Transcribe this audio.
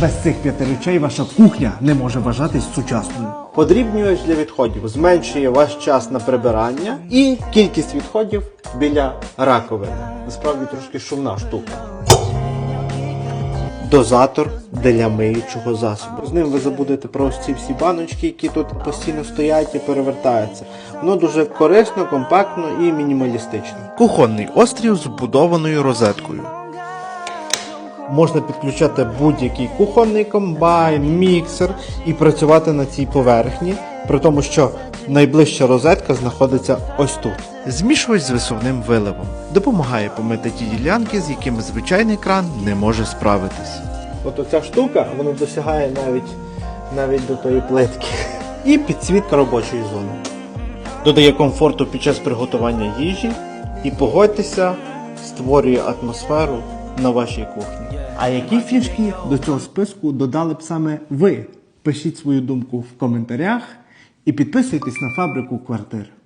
Без цих п'яти речей ваша кухня не може вважатись сучасною. Подрібнювач для відходів зменшує ваш час на прибирання і кількість відходів біля раковини. Насправді трошки шумна штука. Дозатор для миючого засобу. З ним ви забудете про ось ці всі баночки, які тут постійно стоять і перевертаються. Воно дуже корисно, компактно і мінімалістично. Кухонний острів з вбудованою розеткою. Можна підключати будь-який кухонний комбайн, міксер і працювати на цій поверхні, при тому, що найближча розетка знаходиться ось тут. Змішувач з висувним виливом. Допомагає помити ті ділянки, з якими звичайний кран не може справитись. От оця штука, вона досягає навіть, навіть до тої плитки. І підсвітка робочої зони. Додає комфорту під час приготування їжі і погодьтеся, створює атмосферу на вашій кухні. А які фішки до цього списку додали б саме ви? Пишіть свою думку в коментарях і підписуйтесь на фабрику квартир.